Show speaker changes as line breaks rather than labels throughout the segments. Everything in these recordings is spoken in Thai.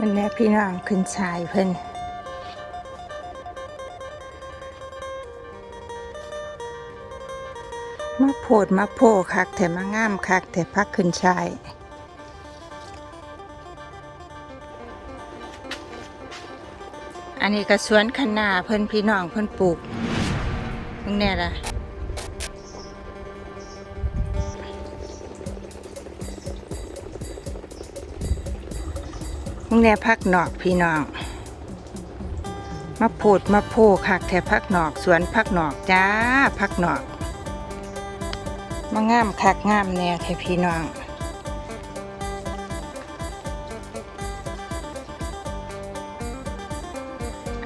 วันนี้พี่น้องขึ้นชายเพิ่นมาโพดมาโพคักแต่มางามคักแต่พักขึ้นชายอันนี้ก็สวนคะนาเพิ่นพี่น้องเพิ่นปลูกตรงแน่ล่ะ มึงแน่พักนอกพี่น้องมาโพดมาโพคักแถพักนอกสวนพักนอกจ้าพักนอกมางามคักงามแน่แถพี่น้อง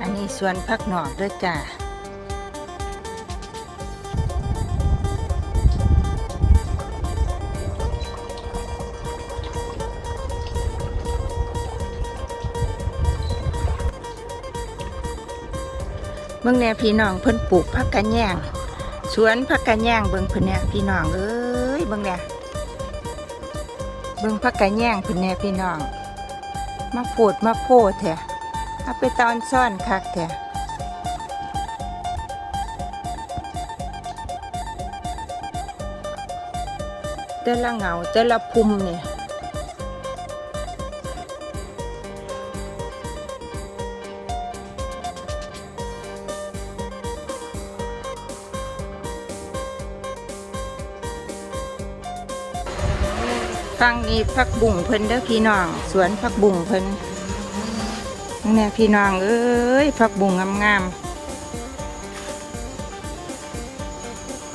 อันนี้สวนพักนอกด้วยจ้า เบิ่งแน่พี่น้องเพิ่นปลูกผักกะแยงสวนผักกะแยงเบิ่งเพิ่นแน่พี่น้องเอ้ยเบิ่งแน่เบิ่งผักกะแยงเพิ่นแน่พี่น้องมาโพดมาโพดแท้เอาไปตอนซ่อนคักแท้แต่ละเหงาแต่ละพุ่มเนี่ย ฟังนี้พักบุ่งเพิ่นเด้อพี่น้อง สวนพักบุ่งเพิ่นนั่นแน่พี่น้องเอ้ยพักบุ่งงามๆ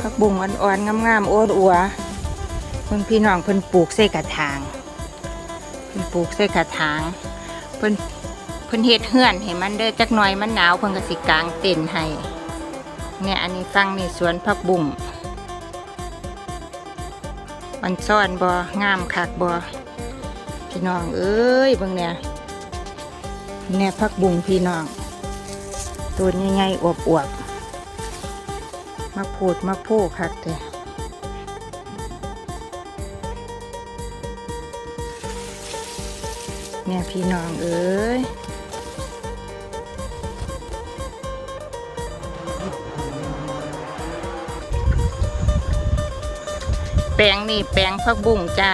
พักบุ่งอ่อนๆงามๆโอ้อัวเพิ่นพี่น้องเพิ่นปลูกใส่กระถางเพิ่นปลูกใส่กระถางเพิ่นเพิ่นเฮ็ดเฮือนให้มันเด้อจักหน่อยมันหนาวเพิ่นก็สิกางเต็นท์ให้เนี่ยอันนี้ฟังนี่สวนพักบุ่ง มันซ่อนบ่งามคักบ่พี่น้องเอ้ยบิ่งเนี่ยเนี่ยพักบุงพี่น้องตัวใหญ่ๆอวบๆมาพูดมาโพคักแต่เนี่ยพี่น้องเอ้ย แปลงนี่แปลงพักบุ้งจ้า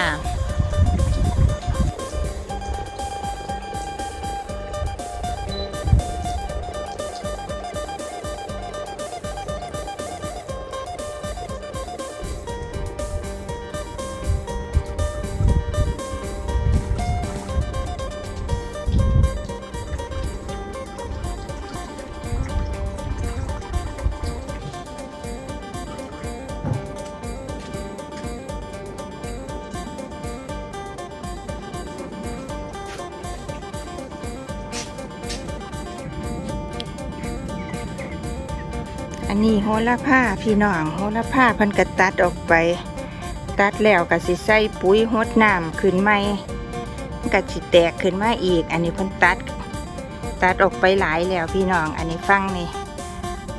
นี้โหระพาพี่น้องโหระพาเพันกระตัดออกไป ตัดแล้วก็สิใส่ปุ๋ยหดน้ำขึ้นใหม่มันก็สิแตกขึ้นมาอีก อันนี้เพิ่นตัด ตัดออกไปหลายแล้วพี่น้อง อันนี้ฟังนี่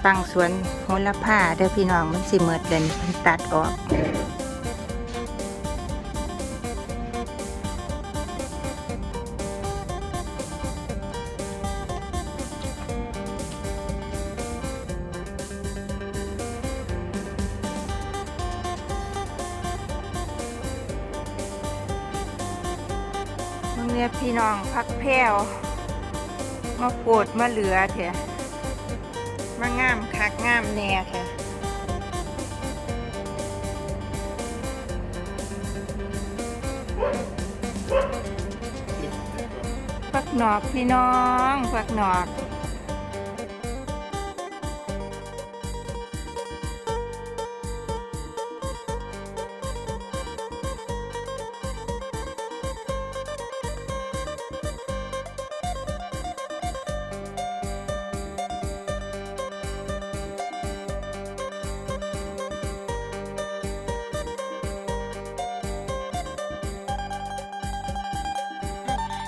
ฟังสวนโหระพาเด้อพี่น้องมันสิเมิดเลยนี่เพิ่นตัดออก เนี่ยพี่น้องพักแพ้วมาโกดมาเหลือเถอะมางามคักงามแน่เถอะพักหนอกพี่น้องพักหนอก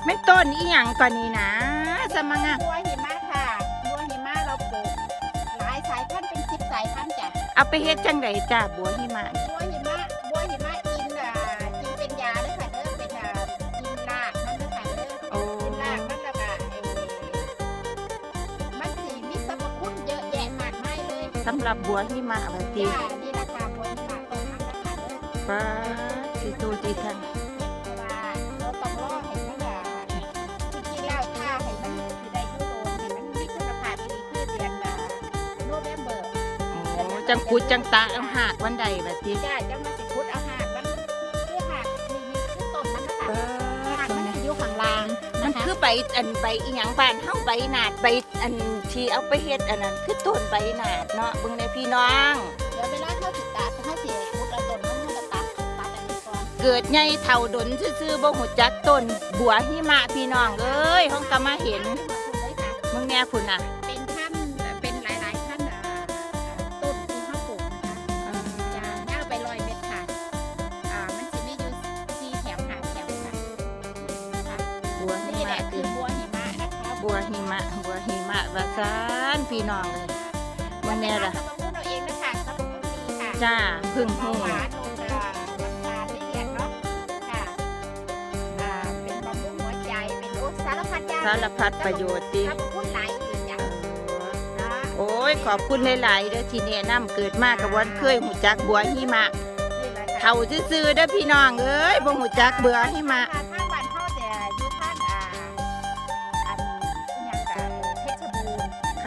ไม่ต้นอีหยังก่อนนี้นะสมังะ
บัวหิมะค่ะบัวหิมะเราปลูกหลายสายพันธุ์เป็นสิบสายพันธุ์จ้ะ
เอาไปเฮ็ดจังไดจ้ะบัวหิมะ
บัวหิมะบัวหิมะกินอ่ากินเป็นยาด้วอค่ะเด้อเป็นอ่ากินรากมันเด้อค่ะเด้อ
โอ้
กินรากมัน
แล้วก็มันสี
มีสรรพคุณเยอะแยะมากมายเล
ยสำ
หรับบัวหิมะบัดนี้จ้ะนี่ราคาบัวหิมะต้นนั้นนะคะเด้อ ป้าสิโตติ
ทัง จังคุดจังตาเอาหากวันใดว่าติ
จ้าจะมาสิพุดเอาหากมันคือหากนี่นี่คือต้นมันนะคะ
ป้า
หาก
ตรง
มัน
นี้
สิอยู่ข้างล่าง
มัน
นะคะ
คือใบอันใบอีหยังบ้านเฮาใบหนาดใบอันที่เอาไปเฮ็ดอันนั้นคือต้นใบหนาดเนาะเบิ่งในพี่น้อง
เดี๋ยวเวลาเข้าสิตัดเข้าสิพุดเอาต้นมันมันจะตัดตัดอันนี้ก่อน
เกิดใหญ่เท่าดนซื่อๆบ่ฮู้จักต้นบัวหิมะพี่น้องเอ้ยเฮาก็มาเห็น
เลยค่ะ
มึงแน่พุ่นน่ะ
วหิ
มะ
ว่า
ซานพี่น้องเอ้ยมึงแน่ล่ะ
สรรพคุณเราเองนะคะสรรพคุณดีค่ะ
จ้าเพึ่ง
เบา
ฮู้
หวานลงอ่าน้ำตาลไม่เลียดเนาะค่ะอ่าเป็นบำรุงหัวใจเป็นโอ้สารพัดอย่าง
สารพัดประโยชน์ติ
สรรพคุณหลายอีกอย่างนะ
โอ้ยขอบคุณหลายๆเด้อที่แนะนำเกิดมากับวันเคยหูจักบัวหิมะ
นี่แหละค่ะ
เท่าซื่อๆเด้อพี่น้องเอ้ยบ่หูจักเบื่อหิมะ
ทางบ้านเขาจะ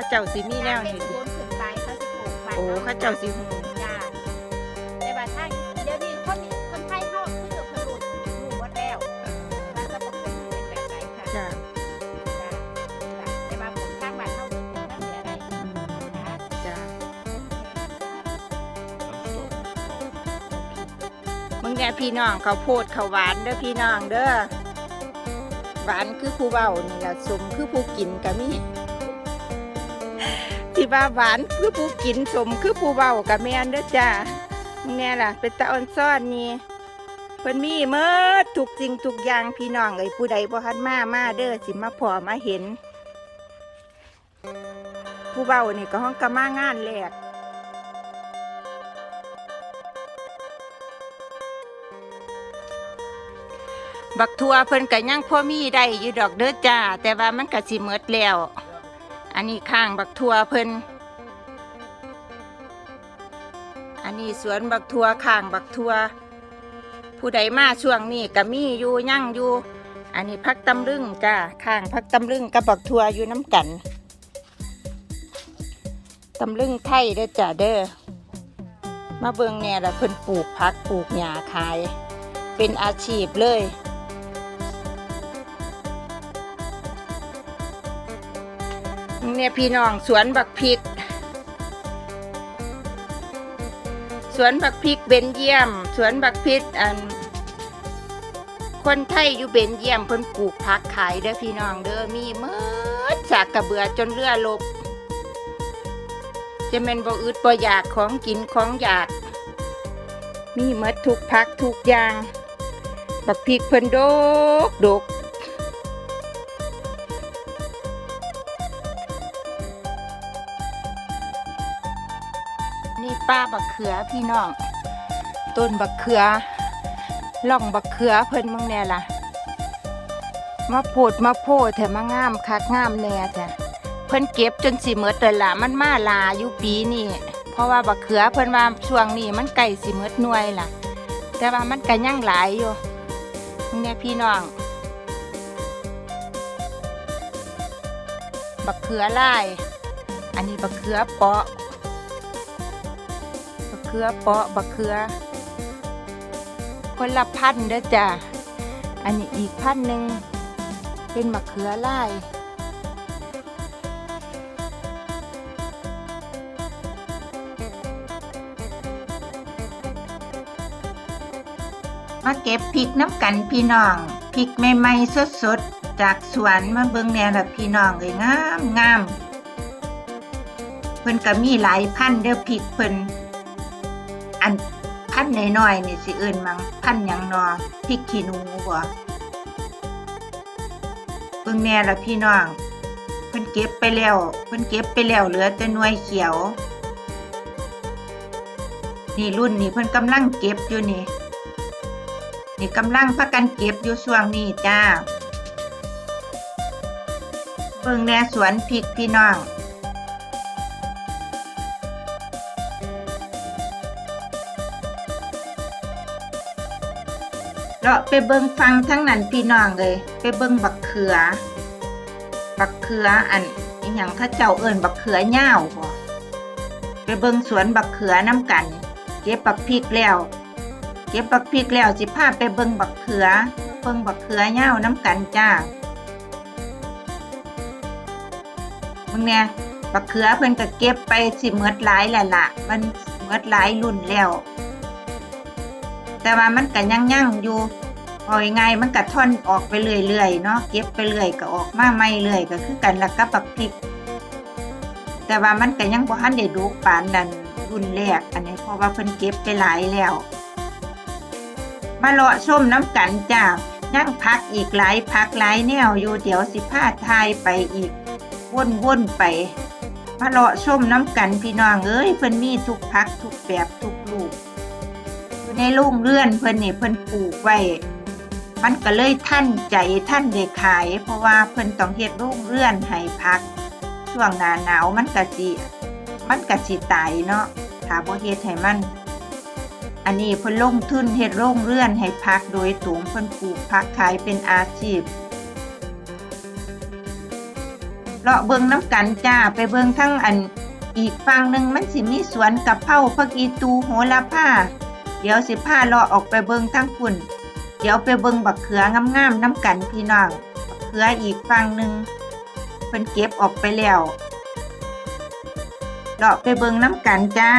เจ้า
สิมีแนว
เพ
นี่
ชร
ติ
บูรณ์ขึ้นไปเขาจะปลูกบ้าน
โอ้เขาเจ้าสิฮู้
จ้าแต่ว่าทาเดี๋ยวนี้คนนี้คนไทยเขาคือเพิ่นรู้รู้หมดแล้วว่าสรรพคุณมันเป็นแบบไหนค่ะ
จ้า
จ้าจ้าแต่ว่าผมทางบ้านเขาเป็นทางเหนือได้
อืม
นะคะ
จ้ามึงแน่พี่น้องเขาวโพดเขาหวานเด้อพี่น้องเด้อหวานคือผู้เว้านี่ล่ะสมคือผู้กินก็มี ที่ว่าหวานคือผู้กินสมคือผู้เว้าก็แม่นเด้อจ้ามึงแน่ล่ะ เป็นตาออนซ้อนนี่เพิ่นมีเมิดทุกสิ่งทุกอย่างพี่น้องเอ้ยผู้ใดบ่ทันมามาเด้อสิมาพอมาเห็น ผู้เว้านี่ก็ห้องกะมางานแรกบักทัวเพิ่นก็ยังพอมีได้อยู่ดอกเด้อจ้า แต่ว่ามันก็สิหมดแล้ว อันนี้ข้างบักทัวเพิ่นอันนี้สวนบักทัวข้างบักทัว ผู้ใดมาช่วงนี้ก็มีอยู่ยั่งอยู่ อันนี้พักตำลึงจ้าข้างพักตำลึงกับบักทัวอยู่น้ำกันตำลึงไทยเด้อจ้าเด้อมาเบิ่งแหน่ละเพิ่นปลูกพักปลูกหญ้าขาย เป็นอาชีพเลย เนี่ยพี่น้องสวนบักพริก สวนบักพริกเบนเยียม สวนบักพริกอัน คนไทยอยู่เบนเยียมเพิ่นปลูกผักขายเด้อพี่น้องเด้อมีเมื่อจากกระเบือจนเรือลบ จะแม่นบ่อึดบ่อยากของกินของอยาก มีเมดทุกพักทุกอย่าง บักพริกเพิ่นโดกดก นี่ป้าบักเขือพี่น้องต้นบักเขือล่องบักเขือเพิ่นมึงแน่ล่ะมาโพดมาโพดแถมมางามคักงามแน่แท้เพิ่นเก็บจนสิเมดเลยล่ะมันมาลาอยู่ปีนี้เพราะว่าบักเขือเพิ่นว่าช่วงนี้มันใกล้สิเมดหน่วยล่ะ แต่ว่ามันก็ยังหลายอยู่มึงแน่พี่น้องบักเขือลาย อันนี้บักเขือเปาะ ขือเปาะบักเขือ คนละพันเด้อจ้ะอันนี้อีกพันหนึ่งเป็นมะเขือลายมาเก็บพริกน้ำกันพี่น้องพริกใหม่ๆสดๆจากสวนมาเบิ่งแนวละพี่น้องเลยงามงามเพิ่นก็มีหลายพันเด้อพริกเพิ่น นธุ์น้อยๆนี่สิเอิ้นมังพันหยังนอพริกขี้หนูบ่เบิ่งแน่ละพี่น้องเพิ่นเก็บไปแล้วเพิ่นเก็บไปแล้วเหลือแต่หน่วยเขียว นี่รุ่นนี้เพิ่นกำลังเก็บอยู่นี่ นี่กำลังพักกันเก็บอยู่ช่วงนี้จ้าเบิ่งแน่สวนพริกพี่น้อง เลาะไปเบิ่งฟังทั้งนั้นพี่น้องเลย ไปเบิ่งบักเขือ บักเขืออันอหย่างข้าเจ้าเอิ้นบักเขือเหย้าบ่ไปเบิ่งสวนบักเขือน้ำกัน เก็บบักพริกแล้ว เก็บบักพริกแล้วสิพาไปเบิ่งบักเขือ เบิ่งบักเขือเหย้าน้ำกันจ้ามึงเนี่ยบักเขือเพิ่นก็เก็บไปสิเมดหลายแหล้วล่ะ มันเมดหลายรุ่นแล้ว แต่ว่ามันก็ยังยั่งอยู่พอยังไงมันก็ท่อนออกไปเรื่อยๆเนาะเก็บไปเรื่อยก็ออกมาใหม่เรื่อยก็คือกันละกับบักพริก แต่ว่ามันก็ยังบ่ทันได้ดูปานนั้นรุ่นแรกอันนี้เพราะว่าเพิ่นเก็บไปหลายแล้วมาเลาะชมน้ำกันจ้ายั่งพักอีกหลายพักหลายแนวอยู่เดี๋ยวสิพาทายไปอีกวนๆไป มาเลาะชมน้ำกันพี่น้องเอ้ยเพิ่นมีทุกพักทุกแบบทุกลูก ในโรงเรือนเพิ่นนี่เพิ่นปลูกไว้ มันก็เลยท่านใจท่านได้ขาย เพราะว่าเพิ่นต้องเฮ็ดโรงเรือนให้พัก ช่วงหน้าหนาวมันก็สิมันก็สิตายเนาะถ้าบ่เฮ็ดให้มัน อันนี้เพิ่นลงทุนเฮ็ดโรงเรือนให้พักโดยตรงเพิ่นปลูกพักขายเป็นอาชีพเลาะเบิ่งน้ำกันจ้าไปเบิ่งทั้งอันอีกฝั่งหนึ่งมันสิมีสวนกะเพราผักอีตูโหระพา ดี๋ยวสิพาเลาะออกไปเบิ่งทั้งฝุ่น เดี๋ยวไปเบิ่งบักเขืองามๆน้ำกันพี่น้อง บักเขืออีกฝั่งหนึ่งเป็นเก็บออกไปแล้วเลาะไปเบิ่งน้ำกันจ้า